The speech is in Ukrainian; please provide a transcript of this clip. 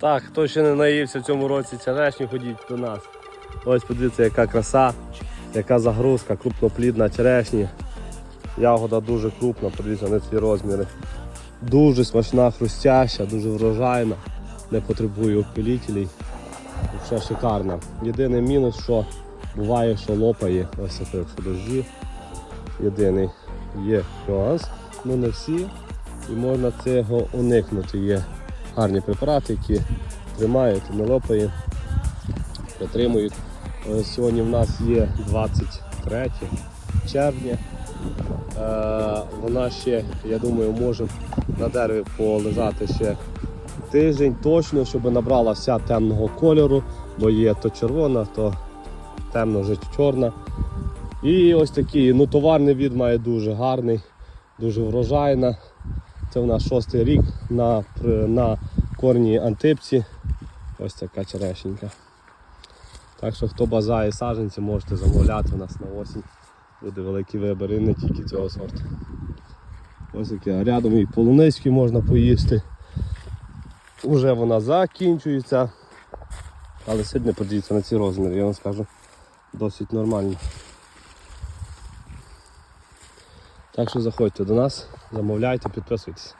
Так, хто ще не наївся в цьому році черешні, ходіть до нас. Ось подивіться, яка краса, яка загрузка, крупноплідна черешні. Ягода дуже крупна, подивіться на ці розміри. Дуже смачна, хрустяща, дуже врожайна, не потребує опилітелей. Все шикарна. Єдиний мінус, що буває, що лопає, ось це якщо дожді. Єдиний є нюанс, ну не всі. І можна цього уникнути. Є гарні препарати, які тримають, не лопає, притримують. Сьогодні в нас є 23 червня. Е, вона ще, я думаю, може на дереві полежати ще тиждень точно, щоб набрала вся темного кольору, бо є то червона, то темно вже чорна. І ось такий, ну товарний від має дуже гарний, дуже врожайна. Це в нас шостий рік на, на корні антипці. Ось така черешенька. Так що хто бажає саджанці, можете замовляти у нас на осінь. Буде великий вибір і не тільки цього сорту. Ось таке. Рядом і полунички можна поїсти. Уже вона закінчується. Але сьогодні подивіться на ці розміри, я вам скажу, досить нормально. Так що заходьте до нас, замовляйте, підписуйтесь.